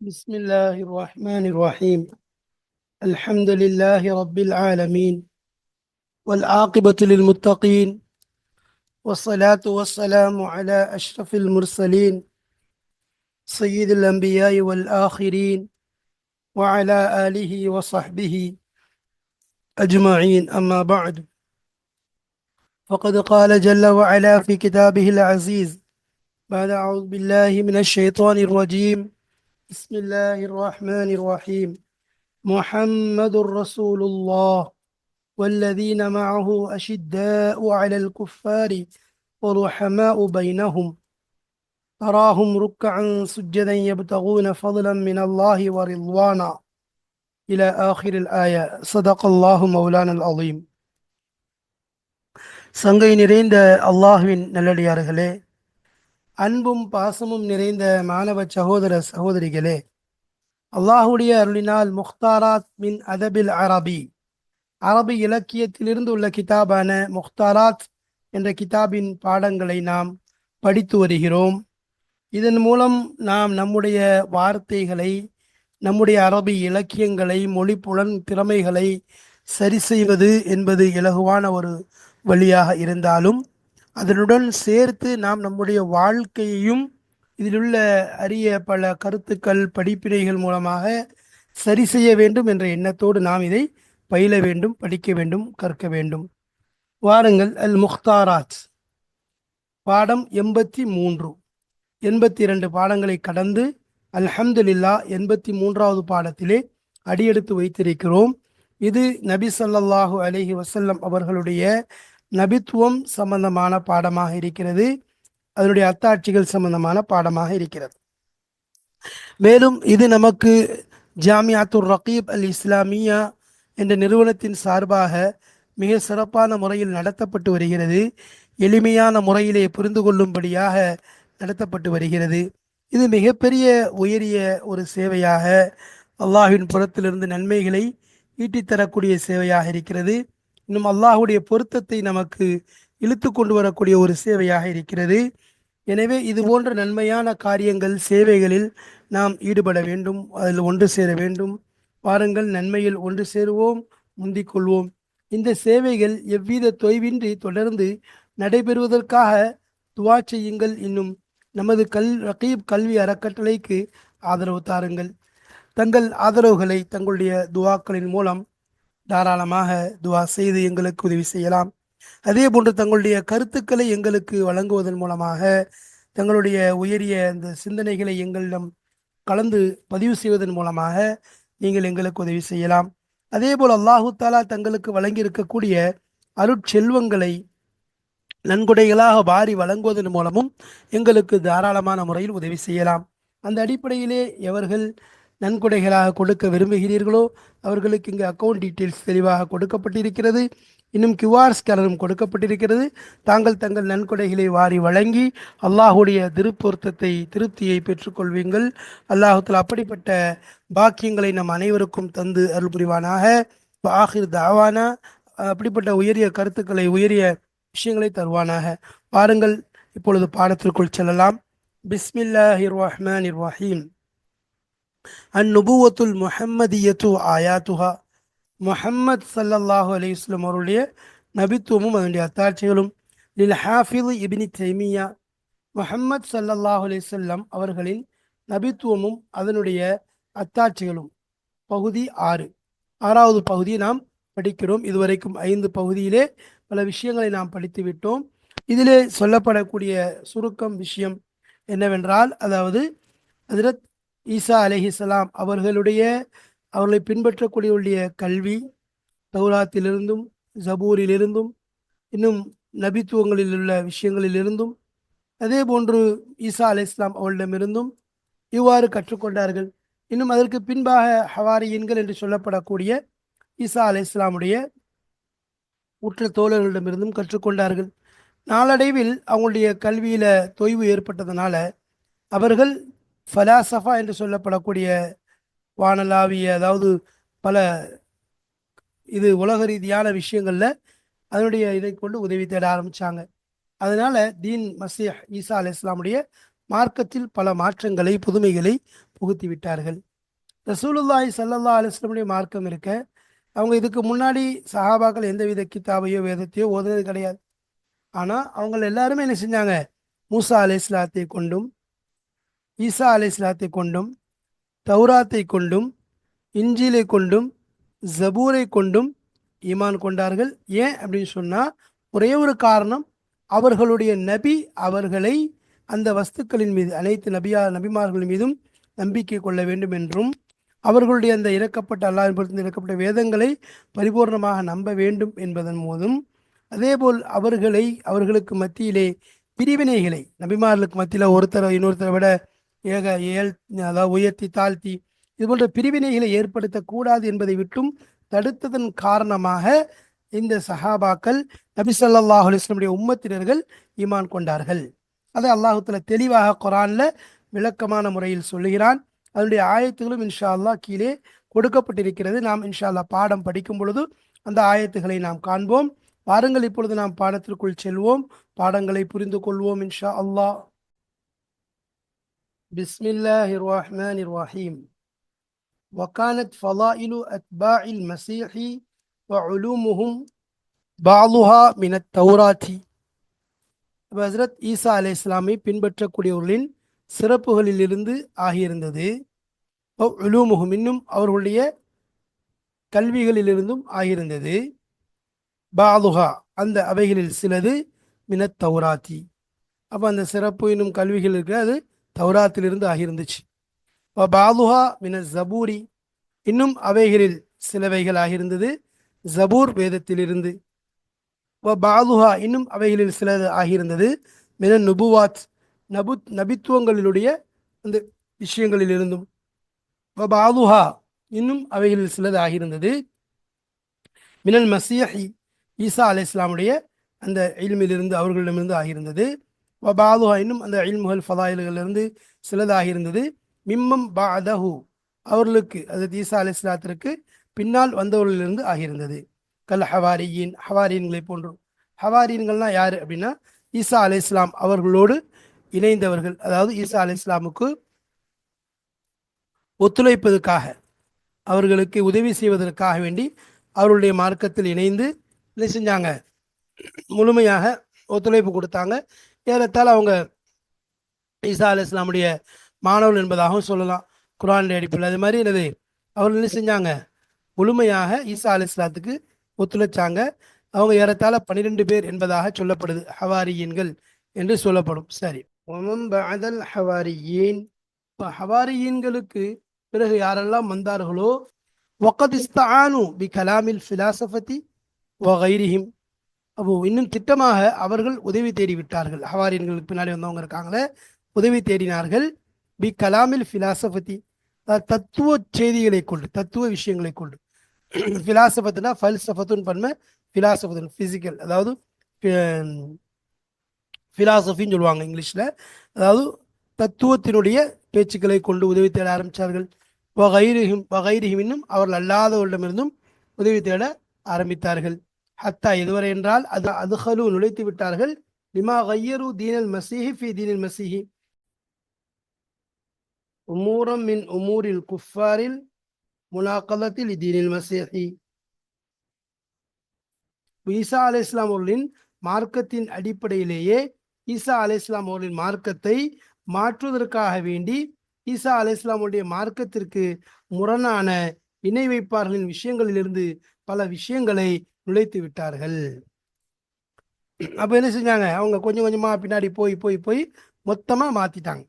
بسم الله الرحمن الرحيم. الحمد لله رب العالمين والعاقبة للمتقين والصلاة والسلام على أشرف المرسلين سيد الأنبياء والآخرين وعلى آله وصحبه أجمعين. أما بعد فقد قال جل وعلا في كتابه العزيز بعد أعوذ بالله من الشيطان الرجيم. بسم الله الرحمن الرحيم محمد رسول الله والذين معه أشداء على الكفار ورحماء بينهم تراهم ركعا سجدا يبتغون فضلا من الله ورضوانا إلى آخر الآية صدق الله مولانا العظيم சங்கை நிறைந்த அல்லாஹுவின் நல்லடியார்களே அன்பும் பாசமும் நிறைந்த மாணவ சகோதர சகோதரிகளே அல்லாஹுடைய அருளினால் முக்தாராத் மின் அதபில் அரபி. அரபி இலக்கியத்திலிருந்து உள்ள கிதாபான முக்தாராத் என்ற கிதாபின் பாடங்களை நாம் படித்து வருகிறோம். இதன் மூலம் நாம் நம்முடைய வார்த்தைகளை நம்முடைய அரபி இலக்கியங்களை மொழிப்புலன் திறமைகளை சரி செய்வது என்பது இலகுவான ஒரு வழியாக இருந்தாலும் அதனுடன் சேர்த்து நாம் நம்முடைய வாழ்க்கையையும் இதிலுள்ள அரிய பல கருத்துக்கள் படிப்பினைகள் மூலமாக சரி செய்ய வேண்டும் என்ற எண்ணத்தோடு நாம் இதை பயில வேண்டும் படிக்க வேண்டும் கற்க வேண்டும். வாருங்கள் அல் முக்தாராஜ் பாடம் எண்பத்தி மூன்று. எண்பத்தி இரண்டு பாடங்களை கடந்து அல்ஹம்துலில்லா எண்பத்தி மூன்றாவது பாடத்திலே அடியெடுத்து வைத்திருக்கிறோம். இது நபி ஸல்லல்லாஹு அலஹி வசல்லம் அவர்களுடைய நபித்துவம் சம்பந்தமான பாடமாக இருக்கிறது. அதனுடைய அத்தாட்சிகள் சம்பந்தமான பாடமாக இருக்கிறது. மேலும் இது நமக்கு ஜாமியாத்துர் ரகீப் அல் இஸ்லாமியா என்ற நிறுவனத்தின் சார்பாக மிக சிறப்பான முறையில் நடத்தப்பட்டு வருகிறது. எளிமையான முறையிலே புரிந்து கொள்ளும்படியாக நடத்தப்பட்டு வருகிறது. இது மிகப்பெரிய உயரிய ஒரு சேவையாக அல்லாஹின் புறத்திலிருந்து நன்மைகளை ஈட்டித்தரக்கூடிய சேவையாக இருக்கிறது. இன்னும் அல்லாஹுடைய பொருத்தத்தை நமக்கு இழுத்து கொண்டு வரக்கூடிய ஒரு சேவையாக இருக்கிறது. எனவே இது போன்ற நன்மையான காரியங்கள் சேவைகளில் நாம் ஈடுபட வேண்டும். அதில் ஒன்று சேர வேண்டும். வாருங்கள் நன்மையில் ஒன்று சேருவோம். முந்திக் கொள்வோம். இந்த சேவைகள் எவ்வித தொய்வின்றி தொடர்ந்து நடைபெறுவதற்காக துவா செய்யுங்கள். இன்னும் நமது கல் ரகீப் கல்வி அறக்கட்டளைக்கு ஆதரவு தாருங்கள். தங்கள் ஆதரவுகளை தங்களுடைய துவாக்களின் மூலம் தாராளமாக துவா செய்து எங்களுக்கு உதவி செய்யலாம். அதே போன்று தங்களுடைய கருத்துக்களை எங்களுக்கு வழங்குவதன் மூலமாக தங்களுடைய உயரிய அந்த சிந்தனைகளை எங்களிடம் கலந்து பதிவு செய்வதன் மூலமாக நீங்கள் எங்களுக்கு உதவி செய்யலாம். அதே போல் அல்லாஹு தாலா தங்களுக்கு வழங்கியிருக்கக்கூடிய அருட்செல்வங்களை நன்கொடைகளாக வாரி வழங்குவதன் மூலமும் எங்களுக்கு தாராளமான முறையில் உதவி செய்யலாம். அந்த அடிப்படையிலே எவர்கள் நன்கொடைகளாக கொடுக்க விரும்புகிறீர்களோ அவர்களுக்கு இங்கே அக்கௌண்ட் டீட்டெயில்ஸ் தெளிவாக கொடுக்கப்பட்டிருக்கிறது. இன்னும் கியூஆர் ஸ்கேனரும் கொடுக்கப்பட்டிருக்கிறது. தாங்கள் தங்கள் நன்கொடைகளை வாரி வழங்கி அல்லாஹுடைய திருப்பொருத்தத்தை திருப்தியை பெற்றுக்கொள்வீங்கள். அல்லாஹுத்தில் அப்படிப்பட்ட பாக்கியங்களை நம் அனைவருக்கும் தந்து அருள் புரிவானாக. ஆஹிர் தாவானா அப்படிப்பட்ட உயரிய கருத்துக்களை உயரிய விஷயங்களை தருவானாக. பாருங்கள் இப்பொழுது பாடத்திற்குள் செல்லலாம். பிஸ்மில்லாஹிர் ரஹ்மான் ரஹீம். அந்நுபுவத்துல் முஹம்மதியத்து ஆயாத்துஹா. முஹம்மத் சல்லல்லாஹு அலையுஸ்லம் அவருடைய நபித்துவமும் அதனுடைய அத்தாட்சிகளும் லில் ஹாஃபிது இபினி தைமியா. முஹம்மத் சல்லல்லாஹு அலையுஸ்லம் அவர்களின் நபித்துவமும் அதனுடைய அத்தாட்சிகளும். பகுதி ஆறு. ஆறாவது பகுதியை நாம் படிக்கிறோம். இதுவரைக்கும் ஐந்து பகுதியிலே பல விஷயங்களை நாம் படித்து விட்டோம். இதிலே சொல்லப்படக்கூடிய சுருக்கம் விஷயம் என்னவென்றால் அதாவது ஹஜரத் ஈசா அலஹிஸ்லாம் அவர்களுடைய அவர்களை பின்பற்றக்கூடியவருடைய கல்வி தௌராத்திலிருந்தும் ஜபூரிலிருந்தும் இன்னும் நபித்துவங்களில் உள்ள விஷயங்களிலிருந்தும் அதே போன்று ஈசா அலி இஸ்லாம் அவர்களிடமிருந்தும் இவ்வாறு கற்றுக்கொண்டார்கள். இன்னும் அதற்கு பின்பாக ஹவாரியன்கள் என்று சொல்லப்படக்கூடிய ஈசா அலி இஸ்லாமுடைய உற்ற தோழர்களிடமிருந்தும் கற்றுக்கொண்டார்கள். நாளடைவில் அவங்களுடைய கல்வியில தொய்வு ஏற்பட்டதுனால அவர்கள் ஃபலாசஃபா என்று சொல்லப்படக்கூடிய வானலாவிய அதாவது பல இது உலக ரீதியான விஷயங்களில் அதனுடைய இதை கொண்டு உதவி தேட ஆரம்பித்தாங்க அதனால தீன் மசீஹ் ஈசா அலி இஸ்லாமுடைய மார்க்கத்தில் பல மாற்றங்களை புதுமைகளை புகுத்தி விட்டார்கள். ரசூலுல்லாய் சல்லல்லா அலிஸ்லாமுடைய மார்க்கம் இருக்க அவங்க இதுக்கு முன்னாடி சஹாபாக்கள் எந்தவித கித்தாபையோ வேதத்தையோ ஓதுனது கிடையாது. ஆனால் அவங்க எல்லாருமே என்ன செஞ்சாங்க? மூசா அலி இஸ்லாத்தை கொண்டும் ஈசா அலை இஸ்லாத்தை கொண்டும் தௌராத்தை கொண்டும் இஞ்சிலை கொண்டும் ஜபூரை கொண்டும் ஈமான் கொண்டார்கள். ஏன் அப்படின்னு சொன்னால் ஒரே ஒரு காரணம் அவர்களுடைய நபி அவர்களை அந்த வஸ்துக்களின் மீது அனைத்து நபியா நபிமார்கள் மீதும் நம்பிக்கை கொள்ள வேண்டும் என்றும் அவர்களுடைய அந்த இறக்கப்பட்ட அல்லாஹ் இறக்கப்பட்ட வேதங்களை பரிபூர்ணமாக நம்ப வேண்டும் என்பதன் மூலம் அதேபோல் அவர்களை அவர்களுக்கு மத்தியிலே பிரிவினைகளை நபிமார்களுக்கு மத்தியில் ஒருத்தரை இன்னொருத்தரை விட ஏக ஏல் அதாவது உயர்த்தி தாழ்த்தி இது போன்ற பிரிவினைகளை ஏற்படுத்தக்கூடாது என்பதை விட்டும் தடுத்ததன் காரணமாக இந்த சஹாபாக்கள் நபி சொல்லாஹ் அலிஸ்லமுடைய உம்மத்தினர்கள் ஈமான் கொண்டார்கள். அதை அல்லாஹுத்துல தெளிவாக குரான்ல விளக்கமான முறையில் சொல்லுகிறான். அதனுடைய ஆயத்துகளும் இன்ஷா அல்லா கீழே கொடுக்கப்பட்டிருக்கிறது. நாம் இன்ஷா அல்லா பாடம் படிக்கும் பொழுது அந்த ஆயத்துகளை நாம் காண்போம். வாருங்கள் இப்பொழுது நாம் பாடத்திற்குள் செல்வோம். பாடங்களை புரிந்து கொள்வோம் இன்ஷா அல்லாஹ் பிஸ்மில்லாஹி ரஹ்மான் ரஹீம் وكانت فضائل أتباع المسيح وعلومهم بعضها من التوراة ஹசரத் ஈசா அலை இஸ்லாமை பின்பற்றக்கூடியவர்களின் சிறப்புகளிலிருந்து ஆகியிருந்தது உலூமுகும் இன்னும் அவர்களுடைய கல்விகளிலிருந்தும் ஆகியிருந்தது பாலுகா அந்த அவைகளில் சிலது மினத் தௌராத்தி அப்போ அந்த சிறப்பு இன்னும் கல்விகள் இருக்கு அது தௌராத்திலிருந்து ஆகியிருந்துச்சு. பாலுஹா மின ஜபூரி இன்னும் அவைகளில் சிலவைகள் ஆகியிருந்தது ஜபூர் வேதத்திலிருந்து. பாலுஹா இன்னும் அவைகளில் சிலது ஆகியிருந்தது. மின நுபுவாத் நபு நபித்துவங்களிலுடைய அந்த விஷயங்களிலிருந்தும். பாலுஹா இன்னும் அவைகளில் சிலது ஆகியிருந்தது. மினல் மசியஹி ஈசா அலை இஸ்லாமுடைய அந்த இல்மிலிருந்து அவர்களிடமிருந்து ஆகியிருந்தது. பாலுஹா இன்னும் அந்த இல்முகல் ஃபதாயில்களிலிருந்து சிலதாகியிருந்தது மிம்மம் பாதஹு அவர்களுக்கு அது ஈசா அலி இஸ்லாத்திற்கு பின்னால் வந்தவர்களிலிருந்து ஆகியிருந்தது. கல் ஹவாரியின் ஹவாரியன்களை போன்றும் ஹவாரியன்கள்லாம் யார் அப்படின்னா ஈசா அலி இஸ்லாம் அவர்களோடு இணைந்தவர்கள். அதாவது ஈசா அலி இஸ்லாமுக்கு ஒத்துழைப்பதற்காக அவர்களுக்கு உதவி செய்வதற்காக வேண்டி அவருடைய மார்க்கத்தில் இணைந்து என்ன செஞ்சாங்க? முழுமையாக ஒத்துழைப்பு கொடுத்தாங்க. ஏறத்தால் அவங்க ஈசா அலி இஸ்லாமுடைய மாணவன் என்பதாகவும் சொல்லலாம். குரான் அடிப்பில் அது மாதிரி என்னது? அவர்கள் என்ன செஞ்சாங்க? முழுமையாக ஈசா அலி இஸ்லாத்துக்கு ஒத்துழைச்சாங்க. அவங்க ஏறத்தாழ பன்னிரெண்டு பேர் என்பதாக சொல்லப்படுது. ஹவாரியன்கள் என்று சொல்லப்படும். சரி. ஹவாரியின். ஹவாரியன்களுக்கு பிறகு யாரெல்லாம் வந்தார்களோ? ஒக்கதிஸ்தானு பி கலாமில் ஃபிலாசபதி ஒகைரிஹிம் அப்போ இன்னும் திட்டமாக அவர்கள் உதவி தேடி விட்டார்கள் ஹவாரியன்களுக்கு பின்னாடி வந்தவங்க இருக்காங்களே உதவி தேடினார்கள். பி கலாமில் ஃபிலாசபதி தத்துவ செய்திகளை கொண்டு தத்துவ விஷயங்களை கொண்டு. ஃபிலாசபத்துனா ஃபல்சபத்துன்னு பன்மை ஃபிலாசபத்துன் ஃபிசிக்கல் அதாவது ஃபிலாசபின்னு சொல்லுவாங்க இங்கிலீஷில். அதாவது தத்துவத்தினுடைய பேச்சுக்களை கொண்டு உதவி தேட ஆரம்பித்தார்கள் வகைரிஹிம் வகைரிஹிம் இன்னும் அவர்கள் அல்லாதவர்களிடமிருந்தும் உதவி தேட ஆரம்பித்தார்கள். ஹத்தா இதுவரை என்றால் அது அதுஹலு நுழைத்து விட்டார்கள். லிமா கையரு தீனல் மசீஹி ஃபி தீனில் மசீஹி. உமூரம் மின் உமூரில் குஃபாரில் முனாக்கலத்தில் தீனில் மசீஹி. ஈசா அலி இஸ்லாம் அவர்களின் மார்க்கத்தின் அடிப்படையிலேயே ஈசா அலி இஸ்லாம் அவர்களின் மார்க்கத்தை மாற்றுவதற்காக வேண்டி ஈசா அலி இஸ்லாமுடைய மார்க்கத்திற்கு முரணான இணை வைப்பார்களின் விஷயங்களிலிருந்து பல விஷயங்களை நுழைத்து விட்டார்கள். அப்போ என்ன செஞ்சாங்க? அவங்க கொஞ்சம் கொஞ்சமாக பின்னாடி போய் போய் போய் மொத்தமாக மாற்றிட்டாங்க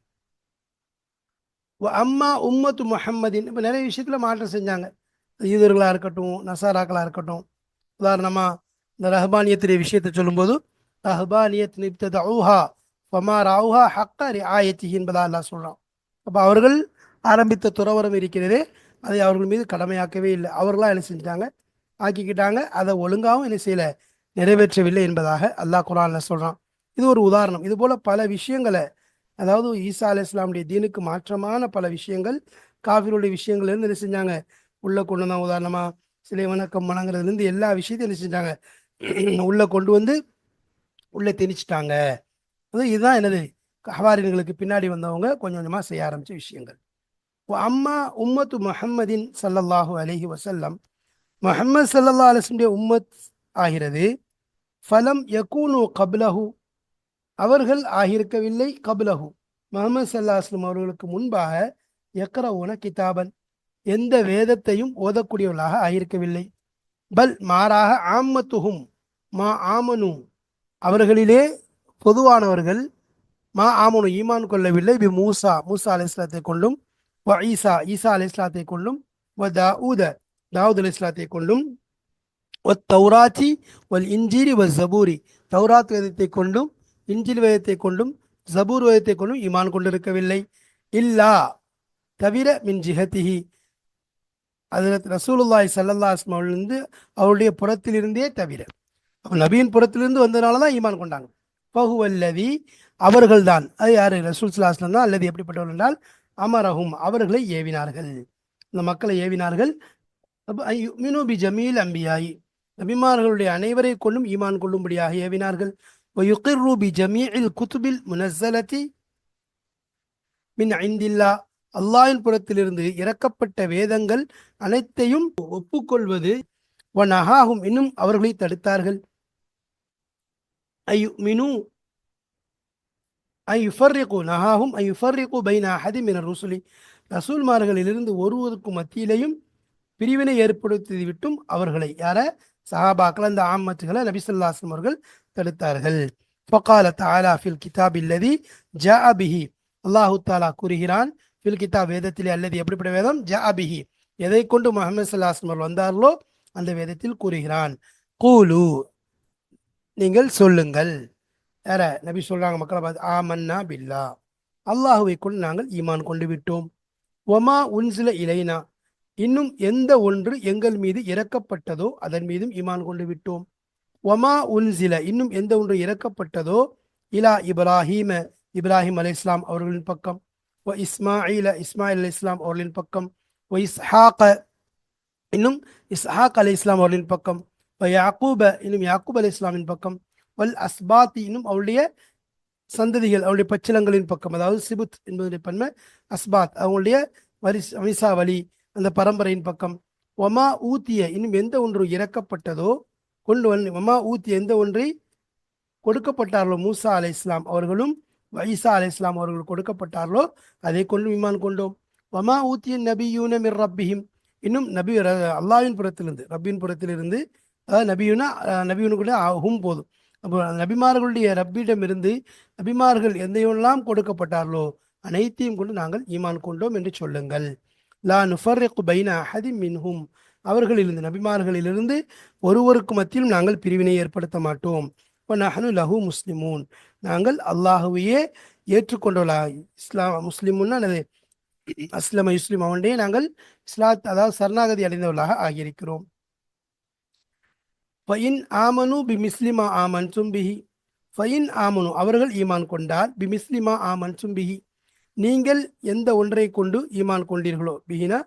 அம்மா உம்மத்து முஹம்மதின் இப்போ நிறைய விஷயத்தில் மாற்றம் செஞ்சாங்க. யூதர்களாக இருக்கட்டும் நசாராக்களாக இருக்கட்டும். உதாரணமாக இந்த ரஹ்பானியத்துடைய விஷயத்தை சொல்லும்போது ரஹ்பானியத் நிப்தத ஊஹா ஃபமா ராவுஹா ஹக்கா ரிஆயத்தி என்பதா எல்லாம் சொல்கிறான் அப்போ அவர்கள் ஆரம்பித்த துறவரம் இருக்கிறதே. அதை அவர்கள் மீது கடமையாக்கவே இல்லை. அவர்களாக என்ன செஞ்சாங்க ஆக்கிக்கிட்டாங்க. அதை ஒழுங்காகவும் என்ன செய்யல நிறைவேற்றவில்லை என்பதாக அல்லாஹ் குரான்ல சொல்கிறான் இது ஒரு உதாரணம். இது போல பல விஷயங்களை அதாவது ஈசா அலி இஸ்லாமுடைய தீனுக்கு மாற்றமான பல விஷயங்கள் காஃபிருடைய விஷயங்கள்லேருந்து என்ன செஞ்சாங்க? உள்ள கொண்டு தான் உதாரணமா சிலை வணக்கம் வணங்குறதுலேருந்து எல்லா விஷயத்தையும் என்ன செஞ்சாங்க? உள்ளே கொண்டு வந்து உள்ளே திணிச்சிட்டாங்க. அது இதுதான் என்னது? ஹவாரின்களுக்கு பின்னாடி வந்தவங்க கொஞ்சம் கொஞ்சமாக செய்ய ஆரம்பித்த விஷயங்கள். அம்மா உம்மத்து முஹம்மதின் சல்லல்லாஹு அலைஹி வசல்லம் முஹம்மது சல்லா அலிஸ்லுடைய உம்மத் ஆகிறது. ஃபலம் யகூனு கபிலஹு. அவர்கள் ஆகியிருக்கவில்லை கபிலஹு. முகமது சல்லாஹ்லம் அவர்களுக்கு முன்பாக யக்ரவுன கிதாபன். எந்த வேதத்தையும் ஓதக்கூடியவர்களாக ஆகியிருக்கவில்லை. பல் மாறாக ஆம்மத்துகும் மா ஆமனு. அவர்களிலே பொதுவானவர்கள் மா ஆமனு ஈமான் கொள்ளவில்லை. பி மூசா மூசா அலி இஸ்லாத்தை கொண்டும் வ ஈசா ஈசா அலி இஸ்லாத்தை கொண்டும் வ தாவூத தாவூத் அலி இஸ்லாத்தை கொண்டும் தௌராச்சி ஒல் இஞ்சிரி வ ஜபூரி. தௌராத் வேதத்தை கொண்டும் இஞ்சில் வேதத்தை கொண்டும் ஜபூர் வேதத்தை கொண்டும் இமான் கொண்டிருக்கவில்லை. இல்லா தவிர மின் ஜிஹத்திஹி. அதில் ரசூலுல்லாய் சல்லல்லா அஸ்மாவிலிருந்து அவருடைய புறத்திலிருந்தே தவிர அப்போ நபியின் புறத்திலிருந்து வந்ததுனால தான் ஈமான் கொண்டாங்க. பகு பகுவல்லதி அவர்கள்தான். அது யார்? ரசூல் சல்லாஸ்லம் தான் அல்லது எப்படிப்பட்டவர்கள் என்றால் அமரகும் அவர்களை ஏவினார்கள். இந்த மக்களை ஏவினார்கள். மினு பி ஜமீல் அம்பியாயி நபிமார்களுடைய அனைவரை கொண்டும் ஈமான் கொள்ளும்படியாக ஏவினார்கள் ويقر بجميع الكتب المنزلة من عند الله அல்லாஹின் புறத்திலிருந்து இறக்கப்பட்ட வேதங்கள் அனைத்தையும் ஒப்புக்கொள்வது வனஹாகும் இன்னும் அவர்களை தடுத்தார்கள் ஐயுமினு ஐயுஃபர்ரிகு நஹாகும் ஐயுஃபர்ரிகு பைன அஹதி மினர் ருசுலி ரசூல்மார்களிலிருந்து ஒருவருக்கும் மத்தியிலையும் பிரிவினை ஏற்படுத்தி விட்டும் அவர்களை. யார? சஹாபாக்கள் அந்த ஆமத்துகளை நபிசல்லாஸ்லம் அவர்கள் தடுத்தார்கள். ஃபகால தாலா ஃபில் கிதாப் இல்லதி ஜா அபிஹி அல்லாஹு தாலா கூறுகிறான் ஃபில் கிதாப் வேதத்திலே அல்லது எப்படிப்பட்ட வேதம்? ஜா அபிஹி எதை கொண்டு முகமது சல்லாஸ்லம் அவர்கள் வந்தார்களோ அந்த வேதத்தில் கூறுகிறான். கூலு நீங்கள் சொல்லுங்கள். யார? நபி சொல்றாங்க மக்களை பார்த்து ஆமன்னா பில்லா. அல்லாஹுவை கொண்டு நாங்கள் ஈமான் கொண்டு விட்டோம். ஒமா உன்சில இலைனா? இன்னும் எந்த ஒன்று எங்கள் மீது இறக்கப்பட்டதோ அதன் மீதும் ஈமான் கொண்டு விட்டோம். ஒமா உன்சில இன்னும் எந்த ஒன்று இறக்கப்பட்டதோ இலா இப்ராஹீம இப்ராஹிம் அலி இஸ்லாம் அவர்களின் பக்கம். ஒ இஸ்மாயில இஸ்மாயில் அலி இஸ்லாம் அவர்களின் பக்கம். ஒ இஸ்ஹாக இன்னும் இஸ்ஹாக் அலி இஸ்லாம் அவர்களின் பக்கம். ஒ யாக்கூப இன்னும் யாக்கூப் அலி இஸ்லாமின் பக்கம். வல் அஸ்பாத்தி இன்னும் அவருடைய சந்ததிகள் அவருடைய பச்சிலங்களின் பக்கம். அதாவது சிபுத் என்பதுடைய பன்மை அஸ்பாத் அவங்களுடைய வரி வம்சாவளி அந்த பரம்பரையின் பக்கம். ஒமா ஊத்திய இன்னும் எந்த ஒன்று இறக்கப்பட்டதோ? கொண்டு வந்து ஒமா ஊத்திய எந்த ஒன்றை கொடுக்கப்பட்டார்களோ? மூசா அலை இஸ்லாம் அவர்களும் வைசா அலை இஸ்லாம் அவர்கள் கொடுக்கப்பட்டார்களோ? அதை கொண்டு விமான் கொண்டோம். ஒமா ஊத்திய நபியூன மிர் ரப்பிஹிம். இன்னும் நபி அல்லாவின் புறத்திலிருந்து ரப்பின் புறத்திலிருந்து அதாவது நபியுனா நபியுனு கூட ஹும் போதும். அப்போ நபிமார்களுடைய ரப்பியிடமிருந்து நபிமார்கள் எந்தையெல்லாம் கொடுக்கப்பட்டார்களோ அனைத்தையும் கொண்டு நாங்கள் ஈமான் கொண்டோம் என்று சொல்லுங்கள். லா நுஃபர்ரிக்கு பைன அஹதி மின்ஹும். அவர்களிலிருந்து நபிமார்களிலிருந்து ஒருவருக்கு மத்தியிலும் நாங்கள் பிரிவினை ஏற்படுத்த மாட்டோம். இப்போ நஹனு லஹு முஸ்லிமூன். நாங்கள் அல்லாஹுவையே ஏற்றுக்கொண்டவளா இஸ்லாம் முஸ்லிமுன்னா என்னது? அஸ்லம இஸ்லிம் அவனுடைய நாங்கள் இஸ்லாத் அதாவது சரணாகதி அடைந்தவர்களாக ஆகியிருக்கிறோம். ஃபயின் ஆமனு பி மிஸ்லிமா ஆமன் சும்பிஹி ஃபயின் ஆமனு அவர்கள் ஈமான் கொண்டார். பி மிஸ்லிமா ஆமன் சும்பிஹி நீங்கள் எந்த ஒன்றை கொண்டு ஈமான் கொண்டீர்களோ? பிஹினா?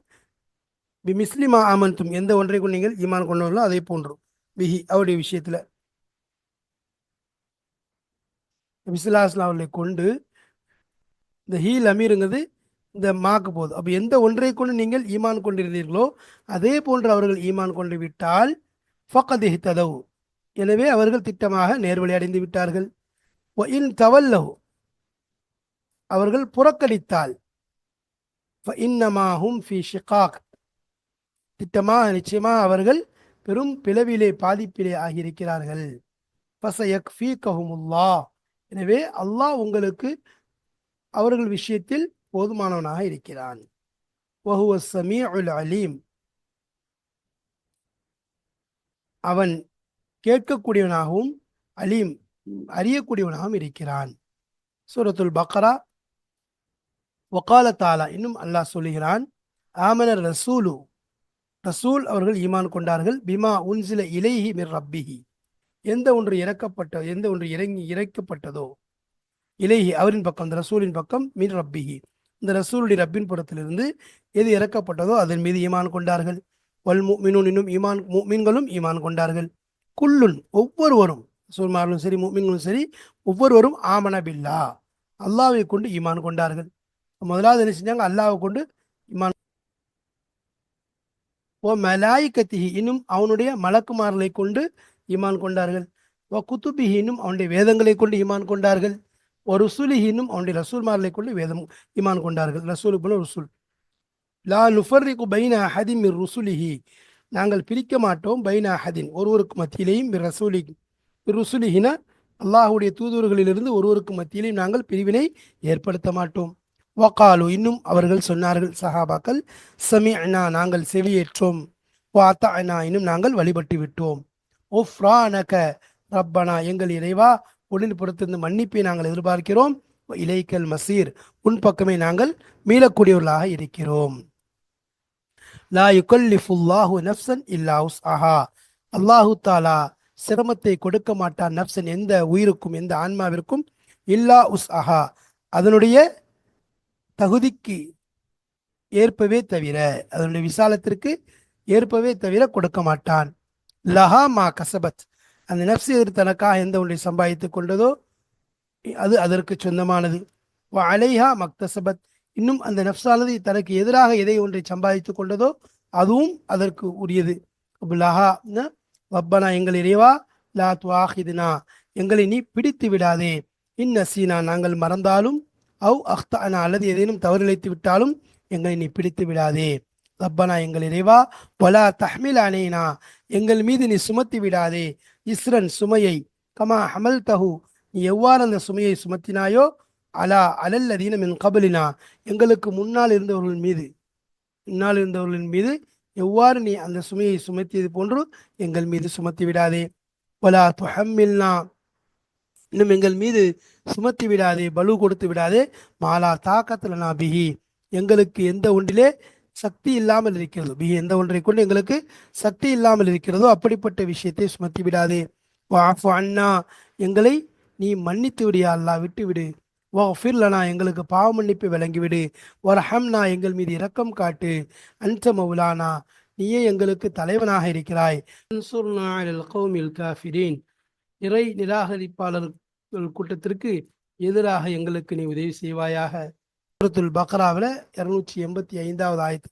பி மிஸ்லிமா ஆமன்தும் எந்த ஒன்றை கொண்டு நீங்கள் ஈமான் கொண்டவர்களோ அதை போன்றும் பிஹி அவருடைய விஷயத்துல. விசுலாஸ்லாம் அவர்களை கொண்டு இந்த ஹீல் அமீருங்கிறது இந்த மாக்கு போகுது அப்போ எந்த ஒன்றை கொண்டு நீங்கள் ஈமான் கொண்டிருந்தீர்களோ அதே போன்று அவர்கள் ஈமான் கொண்டு விட்டால் ஃபக்கத் ததவு எனவே அவர்கள் திட்டமாக நேர்வழி அடைந்து விட்டார்கள். இன் தவல்லஹு அவர்கள் புறக்கணித்தால் இன்னமாகும் ஃபி ஷிகாக். திட்டமாக நிச்சயமாக அவர்கள் பெரும் பிளவிலே பாதிப்பிலே ஆகியிருக்கிறார்கள். ஃபசயக்ஃபீகஹுமுல்லா எனவே அல்லாஹ் உங்களுக்கு அவர்கள் விஷயத்தில் போதுமானவனாக இருக்கிறான். வஹுவ சமீஉல் அலீம். அவன் கேட்கக்கூடியவனாகவும் அலீம் அறியக்கூடியவனாகவும் இருக்கிறான். சூரத்துல் பக்ரா ஒகால தாலா இன்னும் அல்லாஹ் சொல்லுகிறான் ஆமனர் ரசூலு. ரசூல் அவர்கள் ஈமான் கொண்டார்கள். பிமா உன்சில இலைஹி மிர் ரப்பிஹி. எந்த ஒன்று இறக்கப்பட்ட எந்த ஒன்று இறங்கி இறைக்கப்பட்டதோ இலைஹி அவரின் பக்கம் அந்த ரசூலின் பக்கம் மின் ரப்பிஹி. இந்த ரசூலுடைய ரப்பின் புறத்திலிருந்து எது இறக்கப்பட்டதோ அதன் மீது ஈமான் கொண்டார்கள். வல் மீனும் இன்னும் ஈமான் மீன்களும் ஈமான் கொண்டார்கள். குல்லுன் ஒவ்வொருவரும் சூர்மார்களும் சரி மீன்களும் சரி ஒவ்வொருவரும் ஆமன பில்லா. அல்லாவை கொண்டு ஈமான் கொண்டார்கள். முதலாவது என்ன செஞ்சாங்க? அல்லாவை கொண்டு இமான் ஓ மலாய்கத்திஹி இன்னும் அவனுடைய மலக்குமாரலை கொண்டு ஈமான் கொண்டார்கள். ஓ குத்துபிஹி இன்னும் அவனுடைய வேதங்களை கொண்டு ஈமான் கொண்டார்கள். ஓ ருசுலிஹி இன்னும் அவனுடைய ரசூல்மார்களை கொண்டு வேதம் ஈமான் கொண்டார்கள். ரசூல் போல ருசுல். லா நுஃபர்ரிகு பைன அஹதி மிர் ருசுலிஹி. நாங்கள் பிரிக்க மாட்டோம் பைன அஹதின். ஒருவருக்கு மத்தியிலேயும் மிர் ரசூலி மிர் ருசுலிஹின அல்லாஹுடைய தூதுவர்களிலிருந்து ஒருவருக்கு மத்தியிலேயும் நாங்கள் பிரிவினை ஏற்படுத்த மாட்டோம். வக்காலு இன்னும் அவர்கள் சொன்னார்கள் சஹாபாக்கள் சமிஅனா நாங்கள் செவியேற்றோம் வாத்தஅனா இன்னும் நாங்கள் வழிபட்டு விட்டோம் உஃப்ரானக ரப்பனா எங்கள் இறைவா உடன் புறத்திருந்து மன்னிப்பை நாங்கள் எதிர்பார்க்கிறோம் இலைக்கல் மசீர் உன் பக்கமே நாங்கள் மீளக்கூடியவர்களாக இருக்கிறோம். லா யுகல்லிஃபுல்லாஹு நஃப்சன் இல்லா உஸ்அஹா. அல்லாஹு தாலா சிரமத்தை கொடுக்க மாட்டான் நஃப்சன் எந்த உயிருக்கும் எந்த ஆன்மாவிற்கும் இல்லா உஸ் அஹா அதனுடைய தகுதிக்கு ஏற்பவே தவிர அதனுடைய விசாலத்திற்கு ஏற்பவே தவிர கொடுக்க மாட்டான். லஹா மா கசபத். அந்த நப்சு தனக்காக எந்த ஒன்றை சம்பாதித்துக் கொண்டதோ அது அதற்கு சொந்தமானது. அலைஹா மக்தசபத். இன்னும் அந்த நப்சானது தனக்கு எதிராக எதை ஒன்றை சம்பாதித்துக் கொண்டதோ அதுவும் அதற்கு உரியது. லஹா ரப்பனா எங்கள் இறைவா லா துவாஹிதுனா. எங்களை நீ பிடித்து விடாதே. இன் நசீனா நாங்கள் மறந்தாலும் அவ் அஹ்தானா அல்லது ஏதேனும் தவறிழைத்து விட்டாலும் எங்களை நீ பிடித்து விடாதே. ரப்பனா எங்கள் இறைவா வலா தஹ்மில் அனேனா எங்கள் மீது நீ சுமத்தி விடாதே. இஸ்ரன் சுமையை கமா ஹமல் தஹு நீ எவ்வாறு அந்த சுமையை சுமத்தினாயோ அலா அலல் அதீன என் கபலினா எங்களுக்கு முன்னால் இருந்தவர்கள் மீது முன்னால் இருந்தவர்களின் மீது எவ்வாறு நீ அந்த சுமையை சுமத்தியது போன்று எங்கள் மீது சுமத்தி விடாதே. வலா துஹம்மில்னா இன்னும் எங்கள் மீது சுமத்தி விடாதே பலு கொடுத்து விடாதே. மாலா தாக்கத்தில் நான் பிஹி. எங்களுக்கு எந்த ஒன்றிலே சக்தி இல்லாமல் இருக்கிறதோ பிஹி எந்த ஒன்றை கொண்டு எங்களுக்கு சக்தி இல்லாமல் இருக்கிறதோ அப்படிப்பட்ட விஷயத்தை சுமத்தி விடாதே. வாஃபு அண்ணா எங்களை நீ மன்னித்து விடியா அல்லா விட்டு விடு. ஃபிர்லனா எங்களுக்கு பாவ மன்னிப்பு விளங்கிவிடு வரஹம்னா எங்கள் மீது இரக்கம் காட்டு. அன்ச மௌலானா நீயே எங்களுக்கு தலைவனாக இருக்கிறாய். நிறை நிராகரிப்பாளருக்கு கூட்டத்திற்கு எதிராக எங்களுக்கு நீ உதவி செய்வாயாக. சூரத்துல் பக்ராவில் இரநூற்றி எண்பத்தி ஐந்தாவது ஆயத்து.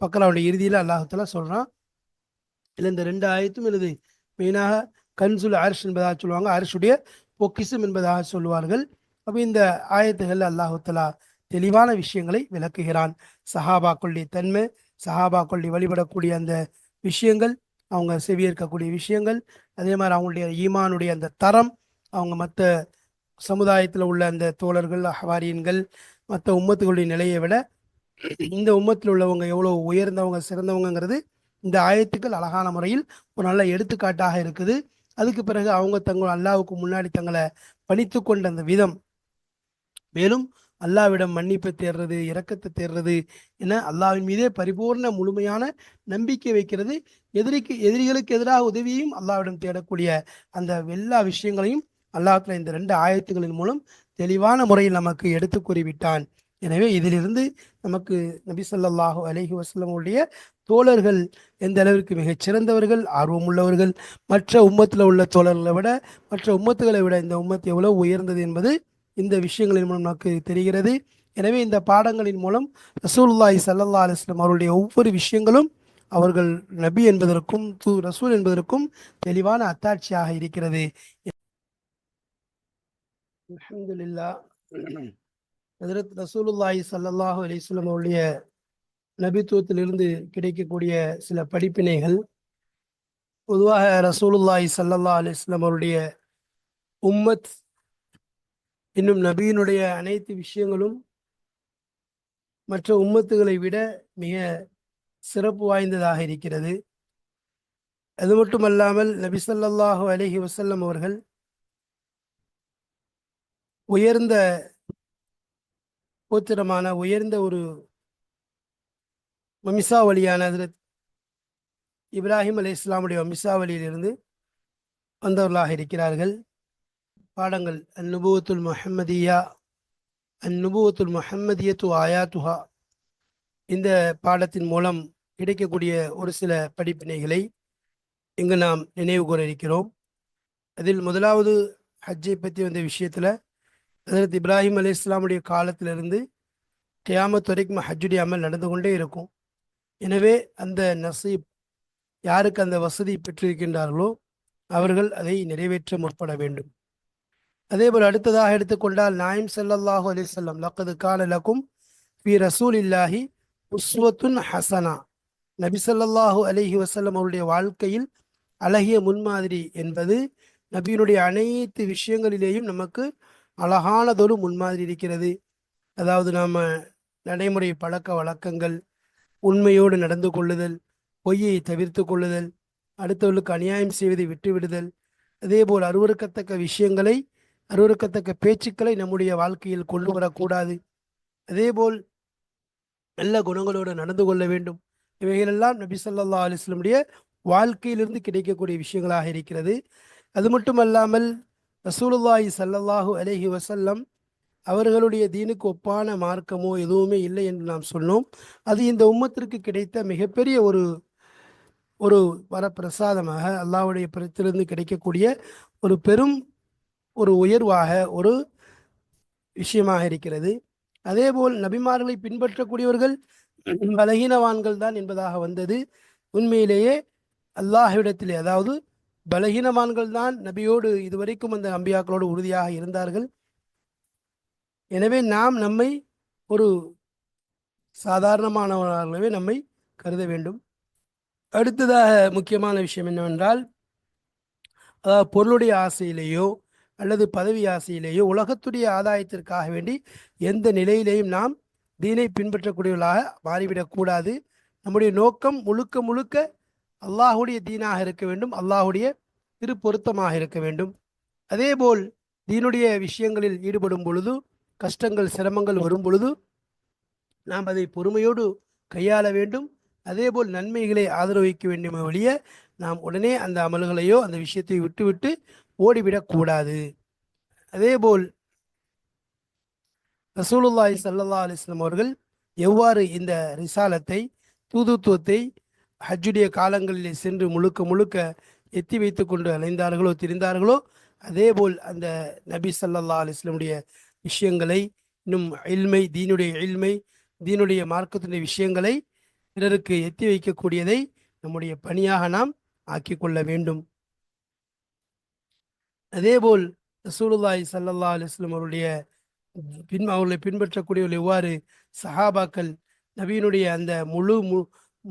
பக்ராவுடைய இறுதியில் அல்லாஹால சொல்கிறான் இல்லை இந்த ரெண்டு ஆயத்தும் எனது மெயினாக கன்சுல் அரிஷ் என்பதாக சொல்லுவாங்க. அரிஷுடைய பொக்கிசம் என்பதாக சொல்லுவார்கள். அப்போ இந்த ஆயத்துகள் அல்லாஹுத்தலா தெளிவான விஷயங்களை விளக்குகிறான். சஹாபாக்களுடைய தன்மை சஹாபாக்களுடைய வழிபடக்கூடிய அந்த விஷயங்கள் அவங்க செவியேற்கக்கூடிய விஷயங்கள் அதே மாதிரி அவங்களுடைய ஈமானுடைய அந்த தரம் அவங்க மற்ற சமுதாயத்தில் உள்ள அந்த தோழர்கள் ஹவாரியன்கள் மற்ற உம்மத்துகளுடைய நிலையை விட இந்த உம்மத்தில் உள்ளவங்க எவ்வளோ உயர்ந்தவங்க சிறந்தவங்கிறது இந்த ஆயத்துக்கள் அழகான முறையில் ஒரு நல்ல எடுத்துக்காட்டாக இருக்குது. அதுக்கு பிறகு அவங்க தங்கள் அல்லாவுக்கு முன்னாடி தங்களை பணித்து கொண்ட அந்த விதம். மேலும் அல்லாவிடம் மன்னிப்பை தேர்றது இரக்கத்தை தேர்றது என அல்லாவின் மீதே பரிபூர்ண முழுமையான நம்பிக்கை வைக்கிறது. எதிரிக்கு எதிரிகளுக்கு எதிராக உதவியையும் அல்லாவிடம் தேடக்கூடிய அந்த எல்லா விஷயங்களையும் அல்லாஹ்ல இந்த ரெண்டு ஆயத்துகளின் மூலம் தெளிவான முறையில் நமக்கு எடுத்து கூறிவிட்டான். எனவே இதிலிருந்து நமக்கு நபி சொல்லாஹு அலைஹி வசலமுடைய தோழர்கள் எந்த அளவிற்கு மிகச் சிறந்தவர்கள் ஆர்வமுள்ளவர்கள் மற்ற உம்மத்தில் உள்ள தோழர்களை விட மற்ற உம்மத்துகளை விட இந்த உம்மத்து எவ்வளவு உயர்ந்தது என்பது இந்த விஷயங்களின் மூலம் நமக்கு தெரிகிறது. எனவே இந்த பாடங்களின் மூலம் ரசூல்லாய் ஸல்லல்லாஹு அலுவலம் அவருடைய ஒவ்வொரு விஷயங்களும் அவர்கள் நபி என்பதற்கும் தூ ரசூல் என்பதற்கும் தெளிவான அத்தாட்சியாக இருக்கிறது. அல்ஹம்துலில்லாஹ் ஹசரத் ரசூலுல்லாஹி சல்லாஹூ அலிஸ்லம் அவருடைய நபித்துவத்திலிருந்து கிடைக்கக்கூடிய சில படிப்பினைகள். பொதுவாக ரசூலுல்லாஹி ஸல்லல்லாஹு அலைஹி அவருடைய உம்மத் இன்னும் நபியினுடைய அனைத்து விஷயங்களும் மற்ற உம்மத்துகளை விட மிக சிறப்பு வாய்ந்ததாக இருக்கிறது. அது மட்டுமல்லாமல் நபி ஸல்லல்லாஹு அலஹி வசல்லம் அவர்கள் உயர்ந்த கோத்திரமான உயர்ந்த ஒரு வம்சாவளியான ஹஜரத் இப்ராஹிம் அலி இஸ்லாமுடைய வம்சாவளியிலிருந்து வந்தவர்களாக இருக்கிறார்கள். பாடங்கள் அந்நுபுவத்துல் முஹம்மதியா அந்நுபுவத்துல் முஹம்மதியத்து ஆயாத்துஹா. இந்த பாடத்தின் மூலம் கிடைக்கக்கூடிய ஒரு சில படிப்பினைகளை இங்கு நாம் நினைவு கூற இருக்கிறோம். அதில் முதலாவது ஹஜ்ஜை பற்றி வந்த விஷயத்தில் அதற்கு இப்ராஹிம் அலி இஸ்லாமுடைய காலத்திலிருந்து கியாமத் வரைக்கும் ஹஜ்ஜுடைய அமல் நடந்து கொண்டே இருக்கும். எனவே அந்த நசீப் யாருக்கு அந்த வசதி பெற்றிருக்கின்றார்களோ அவர்கள் அதை நிறைவேற்ற முற்பட வேண்டும். அதே போல் அடுத்ததாக எடுத்துக்கொண்டால் நாயம் செல்லல்லாஹு அலி சொல்லம் லக்கது கான லக்கும் ரசூல் இல்லாஹி உஸ்வத்துன் ஹசனா நபி ஸல்லல்லாஹு அலைஹி வசல்லம் அவருடைய வாழ்க்கையில் அழகிய முன்மாதிரி என்பது நபியினுடைய அனைத்து விஷயங்களிலேயும் நமக்கு அழகானதொரு முன்மாதிரி இருக்கிறது. அதாவது நாம் நடைமுறை பழக்க வழக்கங்கள் உண்மையோடு நடந்து கொள்ளுதல் பொய்யை தவிர்த்து கொள்ளுதல் அடுத்தவர்களுக்கு அநியாயம் செய்வதை விட்டுவிடுதல் அதேபோல் அருவருக்கத்தக்க விஷயங்களை அருவருக்கத்தக்க பேச்சுக்களை நம்முடைய வாழ்க்கையில் கொண்டு வரக்கூடாது. அதேபோல் நல்ல குணங்களோடு நடந்து கொள்ள வேண்டும். இவைகளெல்லாம் நபி சொல்லா அலிஸ்லமுடைய வாழ்க்கையிலிருந்து கிடைக்கக்கூடிய விஷயங்களாக இருக்கிறது. அது மட்டுமல்லாமல் ரசூலுல்லாஹி சல்லல்லாஹு அலஹி வசல்லம் அவர்களுடைய தீனுக்கு ஒப்பான மார்க்கமோ எதுவுமே இல்லை என்று நாம் சொன்னோம். அது இந்த உம்மத்திற்கு கிடைத்த மிகப்பெரிய ஒரு ஒரு வரப்பிரசாதமாக அல்லாஹ்வுடைய புறத்திலிருந்து கிடைக்கக்கூடிய ஒரு பெரும் ஒரு உயர்வாக ஒரு விஷயமாக இருக்கிறது. அதேபோல் நபிமார்களை பின்பற்றக்கூடியவர்கள் பலகீனவான்கள் தான் என்பதாக வந்தது. உண்மையிலேயே அல்லாஹ்விடத்திலே அதாவது பலகீனமான்கள் தான் நபியோடு இதுவரைக்கும் அந்த நம்பியாக்களோடு உறுதியாக இருந்தார்கள். எனவே நாம் நம்மை ஒரு சாதாரணமானவர்களாகவே நம்மை கருத வேண்டும். அடுத்ததாக முக்கியமான விஷயம் என்னவென்றால் அதாவது பொருளுடைய ஆசையிலேயோ அல்லது பதவி ஆசையிலேயோ உலகத்துடைய ஆதாயத்திற்காக வேண்டி எந்த நிலையிலேயும் நாம் தீனை பின்பற்றக்கூடியவர்களாக மாறிவிடக்கூடாது. நம்முடைய நோக்கம் முழுக்க முழுக்க அல்லாஹுடைய தீனாக இருக்க வேண்டும் அல்லாஹுடைய திருப்பொருத்தமாக இருக்க வேண்டும். அதேபோல் தீனுடைய விஷயங்களில் ஈடுபடும் பொழுது கஷ்டங்கள் சிரமங்கள் வரும் பொழுது நாம் அதை பொறுமையோடு கையாள வேண்டும். அதேபோல் நன்மைகளை ஆதரவிக்க வேண்டுமே ஒழிய நாம் உடனே அந்த அமல்களையோ அந்த விஷயத்தை விட்டுவிட்டு ஓடிவிடக்கூடாது. அதேபோல் ரசூலுல்லாஹி சல்லா அலிஸ்லாம் அவர்கள் எவ்வாறு இந்த ரிசாலத்தை தூதுத்துவத்தை ஹஜ்ஜுடைய காலங்களிலே சென்று முழுக்க முழுக்க எத்தி வைத்து கொண்டு அலைந்தார்களோ திரிந்தார்களோ அதேபோல் அந்த நபி ஸல்லல்லாஹு அலிஸ்லமுடைய விஷயங்களை இன்னும் இல்மை தீனுடைய இல்மை தீனுடைய மார்க்கத்தினுடைய விஷயங்களை பிறருக்கு எத்தி வைக்கக்கூடியதை நம்முடைய பணியாக நாம் ஆக்கிக்கொள்ள வேண்டும். அதேபோல் ரசூலுல்லாய் ஸல்லல்லாஹு அலிஸ்லம் அவருடைய பின் அவர்களை பின்பற்றக்கூடியவர்கள் எவ்வாறு சஹாபாக்கள் நபியினுடைய அந்த முழு மு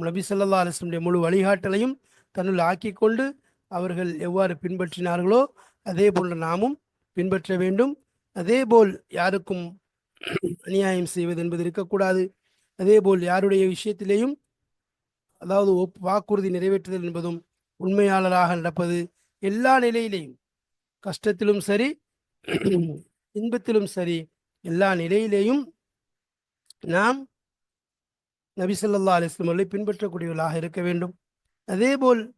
நபி ஸல்லல்லாஹு முழு வழிகாட்டலையும் தன்னுள் ஆக்கிக்கொண்டு அவர்கள் எவ்வாறு பின்பற்றினார்களோ அதே போன்று நாமும் பின்பற்ற வேண்டும். அதேபோல் யாருக்கும் அநியாயம் செய்வது என்பது இருக்கக்கூடாது. அதேபோல் யாருடைய விஷயத்திலேயும் அதாவது ஒப் வாக்குறுதி நிறைவேற்றுதல் என்பதும் உண்மையாளராக நடப்பது எல்லா நிலையிலேயும் கஷ்டத்திலும் சரி இன்பத்திலும் சரி எல்லா நிலையிலேயும் நாம் நபிசல்லா அலிஸ்லம் அவர்களை பின்பற்றக்கூடியவர்களாக இருக்க வேண்டும். அதேபோல்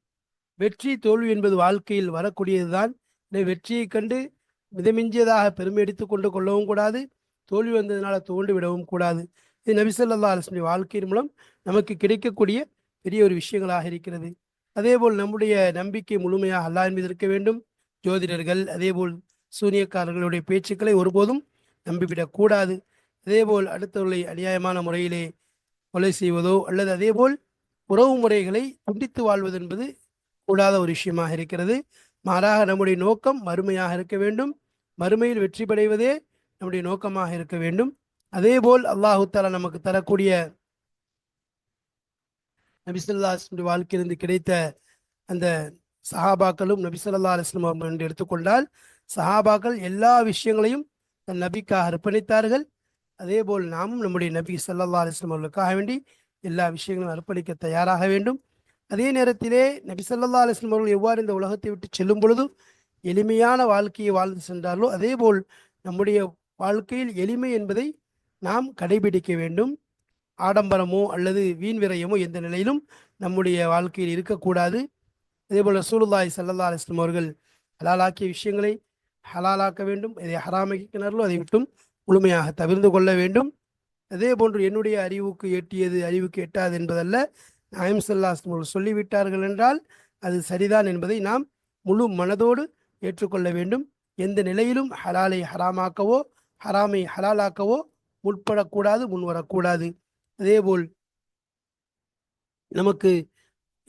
வெற்றி தோல்வி என்பது வாழ்க்கையில் வரக்கூடியதுதான். இந்த வெற்றியை கண்டு மிதமிஞ்சியதாக பெருமை எடுத்து கொண்டு கொள்ளவும் கூடாது. தோல்வி வந்ததுனால தோண்டு விடவும் கூடாது. இது நபிசல்லா ஸல்லல்லாஹு வாழ்க்கையின் மூலம் நமக்கு கிடைக்கக்கூடிய பெரிய ஒரு விஷயங்களாக இருக்கிறது. அதேபோல் நம்முடைய நம்பிக்கை முழுமையாக அல்லாஹ் மீது இருக்க வேண்டும். ஜோதிடர்கள் அதேபோல் சூனியக்காரர்களுடைய பேச்சுக்களை ஒருபோதும் நம்பிவிடக்கூடாது அதேபோல் அடுத்தவர்களை அநியாயமான முறையிலே கொலை செய்வதோ அல்லது அதேபோல் உறவு முறைகளை துண்டித்து வாழ்வது என்பது கூடாத ஒரு விஷயமாக இருக்கிறது. மாறாக நம்முடைய நோக்கம் மறுமையாக இருக்க வேண்டும். மறுமையில் வெற்றி பெறுவதே நம்முடைய நோக்கமாக இருக்க வேண்டும். அதேபோல் அல்லாஹு தாலா நமக்கு தரக்கூடிய நபிசல்லாஸ்லுடைய வாழ்க்கையிலிருந்து கிடைத்த அந்த சஹாபாக்களும் நபிசல்லா அலுவலம் அவர்கள் என்று எடுத்துக்கொண்டால் சஹாபாக்கள் எல்லா விஷயங்களையும் தன் நபிக்காக அர்ப்பணித்தார்கள். அதேபோல் நாமும் நம்முடைய நபி சல்லா அலைஹி அவர்களுக்காக வேண்டி எல்லா விஷயங்களும் அர்ப்பணிக்க தயாராக வேண்டும். அதே நேரத்திலே நபி சல்லா அலைஹி அவர்கள் எவ்வாறு இந்த உலகத்தை விட்டு செல்லும் பொழுது எளிமையான வாழ்க்கையை வாழ்ந்து சென்றார்களோ அதேபோல் நம்முடைய வாழ்க்கையில் எளிமை என்பதை நாம் கடைபிடிக்க வேண்டும். ஆடம்பரமோ அல்லது வீண் விரயமோ எந்த நிலையிலும் நம்முடைய வாழ்க்கையில் இருக்கக்கூடாது. அதேபோல் போல் ஸல்லல்லாஹு அலைஹி வஸல்லம் அவர்கள் ஹலாலாக்கிய விஷயங்களை ஹலாலாக்க வேண்டும். எதை ஹராமாக்கினார்களோ அதை விட்டும் முழுமையாக தவிர்ந்து கொள்ள வேண்டும். அதே போன்று என்னுடைய அறிவுக்கு எட்டியது அறிவுக்கு எட்டாது என்பதல்ல. நாயம் சல்லாஸ்லம் சொல்லிவிட்டார்கள் என்றால் அது சரிதான் என்பதை நாம் முழு மனதோடு ஏற்றுக்கொள்ள வேண்டும். எந்த நிலையிலும் ஹலாலை ஹராமாக்கவோ ஹராமை ஹலாலாக்கவோ முற்படக்கூடாது முன்வரக்கூடாது. அதேபோல் நமக்கு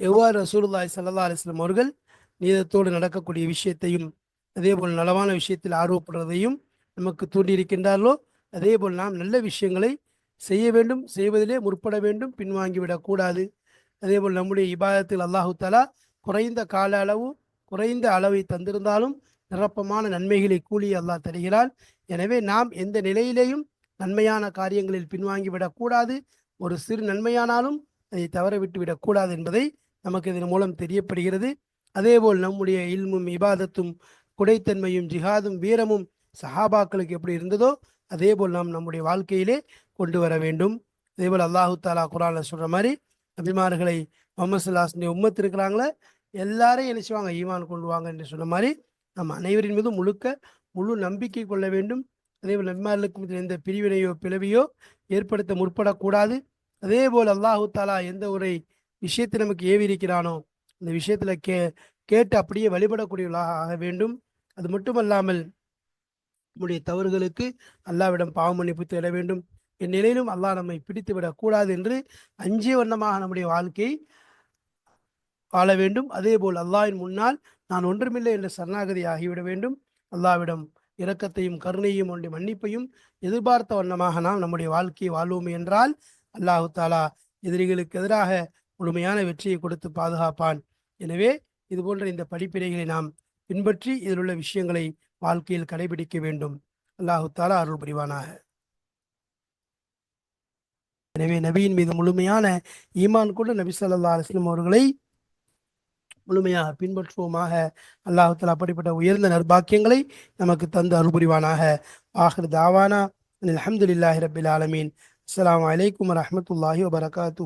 எவ்வாறு ரசூலுல்லாய் சல்லா அலிஸ்லாம் அவர்கள் நீதத்தோடு நடக்கக்கூடிய விஷயத்தையும் அதேபோல் நலவான விஷயத்தில் ஆர்வப்படுறதையும் நமக்கு தூண்டியிருக்கின்றார்களோ அதேபோல் நாம் நல்ல விஷயங்களை செய்ய வேண்டும் செய்வதிலே முற்பட வேண்டும் பின்வாங்கிவிடக்கூடாது அதேபோல் நம்முடைய இபாதத்தில் அல்லாஹு தலா குறைந்த கால அளவு குறைந்த அளவை தந்திருந்தாலும் நிரப்பமான நன்மைகளை கூலி அல்லாஹ் தருகிறான். எனவே நாம் எந்த நிலையிலேயும் நன்மையான காரியங்களில் பின்வாங்கி விடக்கூடாது ஒரு சிறு நன்மையானாலும் அதை தவற விட்டுவிடக்கூடாது என்பதை நமக்கு இதன் மூலம் தெரியப்படுகிறது. அதேபோல் நம்முடைய இல்மும் இபாதத்தும் குடைத்தன்மையும் ஜிஹாதும் வீரமும் சஹாபாக்களுக்கு எப்படி இருந்ததோ அதே போல் நாம் நம்முடைய வாழ்க்கையிலே கொண்டு வர வேண்டும். அதேபோல் அல்லாஹு தாலா குரான் சொல்கிற மாதிரி நபிமார்களை முகமது சல்லாஸ்னுடைய உம்மத்து இருக்கிறாங்களே எல்லாரையும் என்ன செய்வாங்க? ஈமான் கொள்வாங்க என்று சொன்ன மாதிரி நம் அனைவரின் மீதும் முழுக்க முழு நம்பிக்கை கொள்ள வேண்டும். அதேபோல் நபிமார்களுக்கு எந்த பிரிவினையோ பிளவையோ ஏற்படுத்த முற்படக்கூடாது. அதே போல் அல்லாஹு தாலா எந்த ஒரு விஷயத்தை நமக்கு ஏவி இருக்கிறானோ அந்த விஷயத்துல கே கேட்டு அப்படியே வழிபடக்கூடியவர்களாக ஆக வேண்டும். அது மட்டுமல்லாமல் நம்முடைய தவறுகளுக்கு அல்லாவிடம் பாவ மன்னிப்பு தேட வேண்டும். இந்நிலையிலும் அல்லாஹ் நம்மை பிடித்து விடக்கூடாது என்று அஞ்சிய வண்ணமாக நம்முடைய வாழ்க்கையை வாழ வேண்டும். அதே போல் அல்லாவின் முன்னால் நான் ஒன்றுமில்லை என்ற சரணாகதி ஆகிவிட வேண்டும். அல்லாவிடம் இரக்கத்தையும் கருணையும் அவனுடைய மன்னிப்பையும் எதிர்பார்த்த வண்ணமாக நாம் நம்முடைய வாழ்க்கையை வாழ்வோம் என்றால் அல்லாஹு தாலா எதிரிகளுக்கு எதிராக முழுமையான வெற்றியை கொடுத்து பாதுகாப்பான். எனவே இது போன்ற இந்த படிப்பினைகளை நாம் பின்பற்றி இதில் உள்ள விஷயங்களை வாழ்க்கையில் கடைபிடிக்க வேண்டும். அல்லாஹு தாலா அருள் புரிவானாக. எனவே நபியின் மீது முழுமையான ஈமான் கூட நபி சொல்லா அலுவலம் அவர்களை முழுமையாக பின்பற்றுவோமாக. அல்லாஹத்தில் அப்படிப்பட்ட உயர்ந்த நர்பாக்கியங்களை நமக்கு தந்து அருள்புரிவானாக ஆஹர் தாவானா அலமதுல்லாஹி ரபில் ஆலமீன். அஸ்லாம் வலைக்கம் வரமத்துல்லாஹி வபரகாத்து